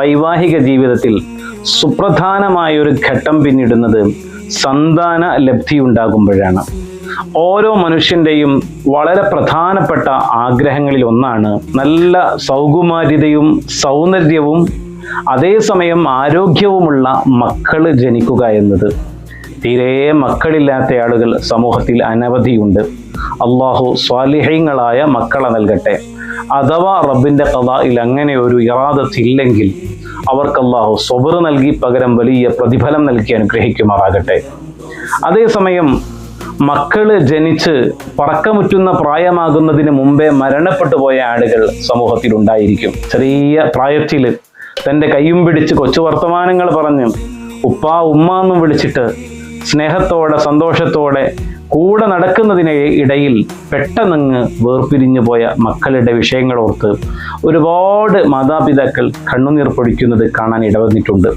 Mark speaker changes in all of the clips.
Speaker 1: വൈവാഹിക ജീവിതത്തിൽ സുപ്രധാനമായ ഒരു ഘട്ടം പിന്നിടുന്നത് സന്താന ലബ്ധി ഉണ്ടാകുമ്പോഴാണ്. ഓരോ മനുഷ്യന്റെയും വളരെ പ്രധാനപ്പെട്ട ആഗ്രഹങ്ങളിൽ ഒന്നാണ് നല്ല സൗകുമാര്യതയും സൗന്ദര്യവും അതേസമയം ആരോഗ്യവുമുള്ള മക്കൾ ജനിക്കുക എന്നത്. തീരെ മക്കളില്ലാത്ത ആളുകൾ സമൂഹത്തിൽ അനവധിയുണ്ട്. അള്ളാഹു സ്വാലിഹ്യങ്ങളായ മക്കളെ നൽകട്ടെ. അഥവാ റബ്ബിന്റെ കഥയിൽ അങ്ങനെ ഒരു ഇറാദത്തില്ലെങ്കിൽ അവർക്ക് അള്ളാഹു സ്വബർ നൽകി പകരം വലിയ പ്രതിഫലം നൽകി അനുഗ്രഹിക്കുമാറാകട്ടെ. അതേസമയം മക്കൾ ജനിച്ച് പറക്കമുറ്റുന്ന പ്രായമാകുന്നതിന് മുമ്പേ മരണപ്പെട്ടു പോയ ആളുകൾ സമൂഹത്തിൽ ഉണ്ടായിരിക്കും ചെറിയ പ്രായത്തിൽ തന്റെ കൈയും പിടിച്ച് കൊച്ചു വർത്തമാനങ്ങൾ പറഞ്ഞ് ഉപ്പ ഉമ്മ എന്നും വിളിച്ചിട്ട് സ്നേഹത്തോടെ സന്തോഷത്തോടെ കൂടെ നടക്കുന്നതിന് ഇടയിൽ പെട്ടെന്നങ്ങ് വേർപിരിഞ്ഞു പോയ മക്കളുടെ വിഷയങ്ങളോർത്ത് ഒരുപാട് മാതാപിതാക്കൾ കണ്ണുനീർ പൊടിക്കുന്നത് കാണാൻ ഇടവന്നിട്ടുണ്ട്.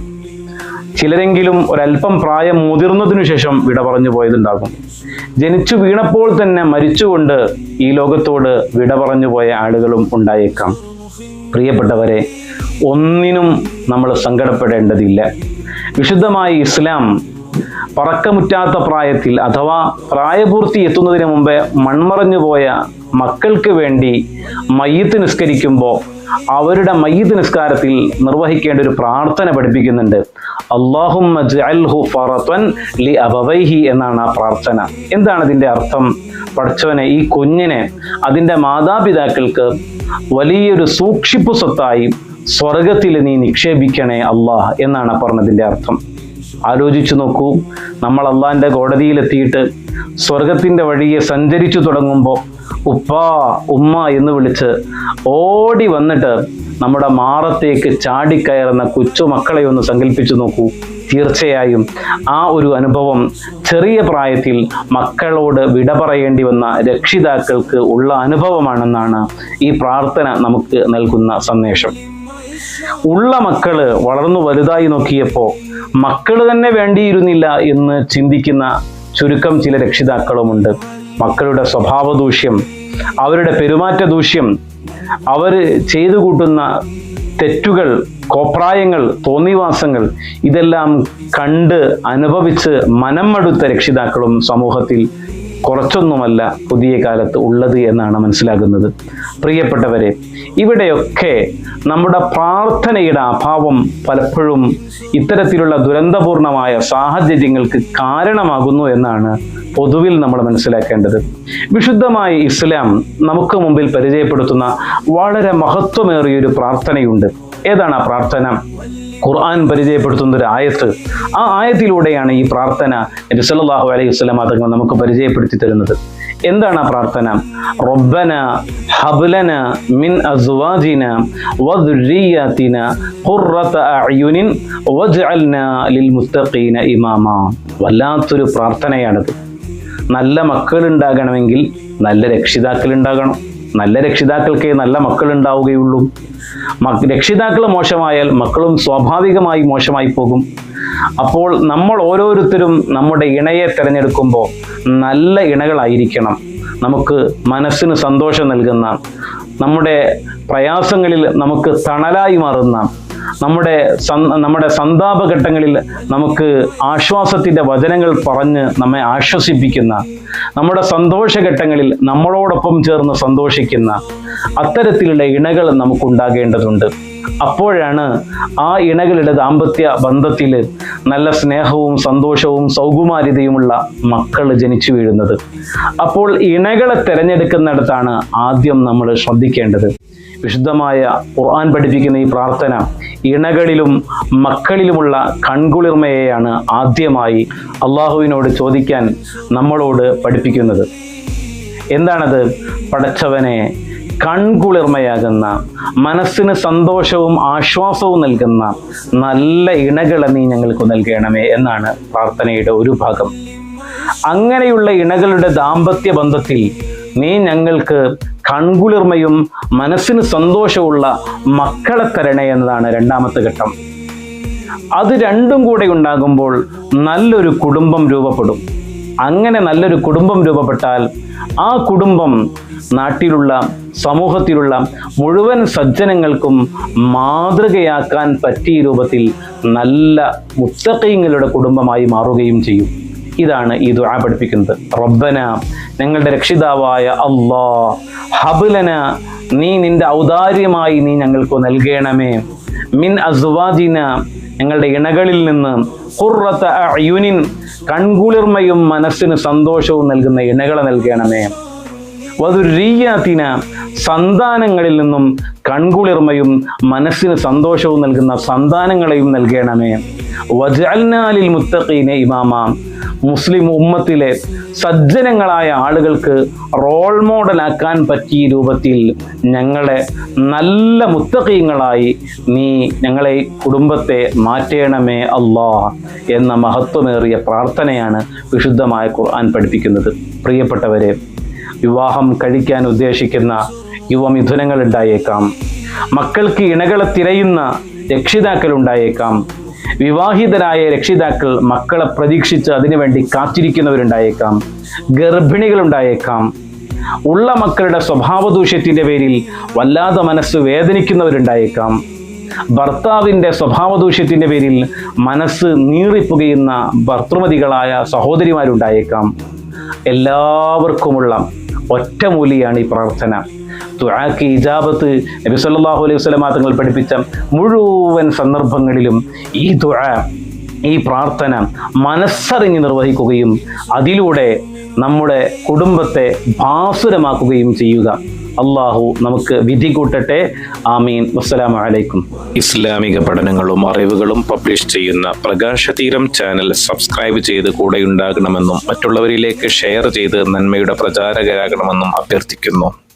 Speaker 1: ചിലരെങ്കിലും ഒരല്പം പ്രായം മുതിർന്നതിനു ശേഷം വിട പറഞ്ഞു പോയതുണ്ടാകും. ജനിച്ചു വീണപ്പോൾ തന്നെ മരിച്ചുകൊണ്ട് ഈ ലോകത്തോട് വിട പറഞ്ഞു പോയ ആളുകളും ഉണ്ടായേക്കാം. പ്രിയപ്പെട്ടവരെ ഒന്നിനും നമ്മൾ സങ്കടപ്പെടേണ്ടതില്ല. വിശുദ്ധമായ ഇസ്ലാം പറക്കമുറ്റാത്ത പ്രായത്തിൽ അഥവാ പ്രായപൂർത്തി എത്തുന്നതിന് മുമ്പേ മൺമറഞ്ഞു പോയ മക്കൾക്ക് വേണ്ടി മയ്യത്ത് നിസ്കരിക്കുമ്പോൾ അവരുടെ മയ്യത്ത് നിസ്കാരത്തിൽ നിർവഹിക്കേണ്ട ഒരു പ്രാർത്ഥന പഠിപ്പിക്കുന്നുണ്ട്. ലി അബവൈഹി എന്നാണ് ആ പ്രാർത്ഥന. എന്താണ് ഇതിന്റെ അർത്ഥം? പഠിച്ചവനെ ഈ കുഞ്ഞിനെ അതിന്റെ മാതാപിതാക്കൾക്ക് വലിയൊരു സൂക്ഷിപ്പ് സ്വത്തായി സ്വർഗത്തിൽ നീ നിക്ഷേപിക്കണേ അള്ളാഹ് എന്നാണ് പറഞ്ഞതിന്റെ അർത്ഥം. ആലോചിച്ചു നോക്കൂ. നമ്മൾ അള്ളാഹിന്റെ കോടതിയിലെത്തിയിട്ട് സ്വർഗത്തിന്റെ വഴിയെ സഞ്ചരിച്ചു തുടങ്ങുമ്പോൾ ഉപ്പ ഉമ്മ എന്ന് വിളിച്ച് ഓടി വന്നിട്ട് നമ്മുടെ മാറത്തേക്ക് ചാടിക്കയറുന്ന കൊച്ചു മക്കളെ ഒന്ന് സങ്കല്പിച്ചു നോക്കൂ. തീർച്ചയായും ആ ഒരു അനുഭവം ചെറിയ പ്രായത്തിൽ മക്കളോട് വിട പറയേണ്ടി വന്ന രക്ഷിതാക്കൾക്ക് ഉള്ള അനുഭവമാണെന്നാണ് ഈ പ്രാർത്ഥന നമുക്ക് നൽകുന്ന സന്ദേശം. ഉള്ള മക്കൾ വളർന്നു വലുതായി നോക്കിയപ്പോൾ മക്കൾ തന്നെ വേണ്ടിയിരുന്നില്ല എന്ന് ചിന്തിക്കുന്ന ചുരുക്കം ചില രക്ഷിതാക്കളുമുണ്ട്. മക്കളുടെ സ്വഭാവ ദൂഷ്യം അവരുടെ പെരുമാറ്റ ദൂഷ്യം അവർ ചെയ്തു കൂട്ടുന്ന തെറ്റുകൾ കോപ്രായങ്ങൾ തോന്നിവാസങ്ങൾ ഇതെല്ലാം കണ്ട് അനുഭവിച്ച് മനം മടുത്ത രക്ഷിതാക്കളും സമൂഹത്തിൽ കുറച്ചൊന്നുമല്ല പുതിയ കാലത്ത് ഉള്ളത് എന്നാണ് മനസ്സിലാകുന്നത്. പ്രിയപ്പെട്ടവരെ ഇവിടെയൊക്കെ നമ്മുടെ പ്രാർത്ഥനയുടെ അഭാവം പലപ്പോഴും ഇത്തരത്തിലുള്ള ദുരന്തപൂർണമായ സാഹചര്യങ്ങൾക്ക് കാരണമാകുന്നു എന്നാണ് പൊതുവിൽ നമ്മൾ മനസ്സിലാക്കേണ്ടത്. വിശുദ്ധമായ ഇസ്ലാം നമുക്ക് മുമ്പിൽ പരിചയപ്പെടുത്തുന്ന വളരെ മഹത്വമേറിയൊരു പ്രാർത്ഥനയുണ്ട്. ഏതാണ് ആ പ്രാർത്ഥന? ഖുർആൻ പരിചയപ്പെടുത്തുന്ന ഒരു ആയത്ത്. ആ ആയത്തിലൂടെയാണ് ഈ പ്രാർത്ഥന നബി സല്ലല്ലാഹു അലൈഹി വസ്ലാം നമുക്ക് പരിചയപ്പെടുത്തി തരുന്നത്. എന്താണ് ആ പ്രാർത്ഥന? റബ്ബന ഹബ്ലന മിൻ അസ്വാജിന വദുരിയാതിന ഖുർറത അയുനിൻ വജ്അൽന ലിൽ മുത്തഖീന ഇമാമ. വല്ലാത്തൊരു പ്രാർത്ഥനയാണത്. നല്ല മക്കൾ ഉണ്ടാകണമെങ്കിൽ നല്ല രക്ഷിതാക്കൾ ഉണ്ടാകണം നല്ല രക്ഷിതാക്കൾക്കേ നല്ല മക്കൾ ഉണ്ടാവുകയുള്ളൂ രക്ഷിതാക്കൾ മോശമായാൽ മക്കളും സ്വാഭാവികമായി മോശമായി പോകും. അപ്പോൾ നമ്മൾ ഓരോരുത്തരും നമ്മുടെ ഇണയെ തിരഞ്ഞെടുക്കുമ്പോൾ നല്ല ഇണകളായിരിക്കണം. നമുക്ക് മനസ്സിന് സന്തോഷം നൽകുന്ന നമ്മുടെ പ്രയാസങ്ങളിൽ നമുക്ക് തണലായി മാറുന്ന നമ്മുടെ നമ്മുടെ സന്താപഘട്ടങ്ങളിൽ നമുക്ക് ആശ്വാസത്തിന്റെ വചനങ്ങൾ പറഞ്ഞ് നമ്മെ ആശ്വസിപ്പിക്കുന്ന നമ്മുടെ സന്തോഷഘട്ടങ്ങളിൽ നമ്മളോടൊപ്പം ചേർന്ന് സന്തോഷിക്കുന്ന അത്തരത്തിലുള്ള ഇണകൾ നമുക്കുണ്ടാകേണ്ടതുണ്ട്. അപ്പോഴാണ് ആ ഇണകളുടെ ദാമ്പത്യ ബന്ധത്തിൽ നല്ല സ്നേഹവും സന്തോഷവും സൗകുമാരിതയുമുള്ള മക്കൾ ജനിച്ചു വീഴുന്നത്. അപ്പോൾ ഇണകളെ തിരഞ്ഞെടുക്കുന്നിടത്താണ് ആദ്യം നമ്മൾ ശ്രദ്ധിക്കേണ്ടത്. വിശുദ്ധമായ ഖുർആൻ പഠിപ്പിക്കുന്ന ഈ പ്രാർത്ഥന ഇണകളിലും മക്കളിലുമുള്ള കൺകുളിർമയെയാണ് ആദ്യമായി അള്ളാഹുവിനോട് ചോദിക്കാൻ നമ്മളോട് പഠിപ്പിക്കുന്നത്. എന്താണത്? പടച്ചവനെ കൺകുളിർമയാകുന്ന മനസ്സിന് സന്തോഷവും ആശ്വാസവും നൽകുന്ന നല്ല ഇണകളെ നീ ഞങ്ങൾക്ക് നൽകണമേ എന്നാണ് പ്രാർത്ഥനയുടെ ഒരു ഭാഗം. അങ്ങനെയുള്ള ഇണകളുടെ ദാമ്പത്യ ബന്ധത്തിൽ നീ ഞങ്ങൾക്ക് കൺകുളിർമയും മനസ്സിന് സന്തോഷമുള്ള മക്കളെ തരണേ എന്നതാണ് രണ്ടാമത്തെ ഘട്ടം. അത് രണ്ടും കൂടെ ഉണ്ടാകുമ്പോൾ നല്ലൊരു കുടുംബം രൂപപ്പെടും. അങ്ങനെ നല്ലൊരു കുടുംബം രൂപപ്പെട്ടാൽ ആ കുടുംബം നാട്ടിലുള്ള സമൂഹത്തിലുള്ള മുഴുവൻ സജ്ജനങ്ങൾക്കും മാതൃകയാക്കാൻ പറ്റിയ രൂപത്തിൽ നല്ല മുത്തക്കൈങ്ങളുടെ കുടുംബമായി മാറുകയും ചെയ്യും. ഇതാണ് ഈ ദുആ പഠിപ്പിക്കുന്നത്. റബ്ബന ഞങ്ങളുടെ രക്ഷിതാവായ അള്ളാ ഹബുലന നീ നിന്റെ ഔദാര്യമായി നീ ഞങ്ങൾക്ക് നൽകണമേ. മിൻ അസ്വാജിന ഞങ്ങളുടെ ഇണകളിൽ നിന്ന് ഖുർറത്ത അയുനിൻ കൺകുളിർമയും മനസ്സിന് സന്തോഷവും നൽകുന്ന ഇണകളെ നൽകണമേ. വധുരീയാത്തിന സന്താനങ്ങളിൽ നിന്നും കൺകുളിർമയും മനസ്സിന് സന്തോഷവും നൽകുന്ന സന്താനങ്ങളെയും നൽകണമേ. വജഅൽനാലിൽ മുത്തഖീനെ ഇമാമ മുസ്ലിം ഉമ്മത്തിലെ സജ്ജനങ്ങളായ ആളുകൾക്ക് റോൾ മോഡലാക്കാൻ പറ്റിയ രൂപത്തിൽ ഞങ്ങളെ നല്ല മുത്തഖീങ്ങളായി നീ ഞങ്ങളെ കുടുംബത്തെ മാറ്റേണമേ അല്ലാ എന്ന മഹത്വമേറിയ പ്രാർത്ഥനയാണ് വിശുദ്ധമായ ഖുർആൻ പഠിപ്പിക്കുന്നത്. പ്രിയപ്പെട്ടവരെ വിവാഹം കഴിക്കാൻ ഉദ്ദേശിക്കുന്ന യുവമിഥുനങ്ങൾ ഉണ്ടായേക്കാം മക്കൾക്ക് ഇണകളെ തിരയുന്ന രക്ഷിതാക്കൾ ഉണ്ടായേക്കാം വിവാഹിതരായ രക്ഷിതാക്കൾ മക്കളെ പ്രതീക്ഷിച്ച് അതിനുവേണ്ടി കാത്തിരിക്കുന്നവരുണ്ടായേക്കാം. ഗർഭിണികളുണ്ടായേക്കാം. ഉള്ള മക്കളുടെ സ്വഭാവ ദൂഷ്യത്തിന്റെ പേരിൽ വല്ലാതെ മനസ്സ് വേദനിക്കുന്നവരുണ്ടായേക്കാം. ഭർത്താവിന്റെ സ്വഭാവദൂഷ്യത്തിന്റെ പേരിൽ മനസ്സ് നീറിപ്പുകയുന്ന ഭർത്തൃമതികളായ സഹോദരിമാരുണ്ടായേക്കാം. എല്ലാവർക്കുമുള്ള ഒറ്റമൂലിയാണ് ഈ പ്രാർത്ഥന. ദുആക്ക് ഇജാബത്ത് നബി സല്ലല്ലാഹു അലൈഹി വസല്ലമ തങ്ങൾ പഠിപ്പിച്ച മുഴുവൻ സന്ദർഭങ്ങളിലും ഈ ദുആ ഈ പ്രാർത്ഥന മനസ്സറിഞ്ഞ് നിർവഹിക്കുകയും അതിലൂടെ നമ്മുടെ കുടുംബത്തെ ഭാസുരമാക്കുകയും ചെയ്യുക. അള്ളാഹു നമുക്ക് വിധി കൂട്ടട്ടെ. ആമീൻ. വസ്സലാമു അലൈക്കും.
Speaker 2: ഇസ്ലാമിക പഠനങ്ങളും അറിവുകളും പബ്ലിഷ് ചെയ്യുന്ന പ്രകാശതീരം ചാനൽ സബ്സ്ക്രൈബ് ചെയ്ത് കൂടെയുണ്ടാകണമെന്നും മറ്റുള്ളവരിലേക്ക് ഷെയർ ചെയ്ത് നന്മയുടെ പ്രചാരകരാകണമെന്നും അഭ്യർത്ഥിക്കുന്നു.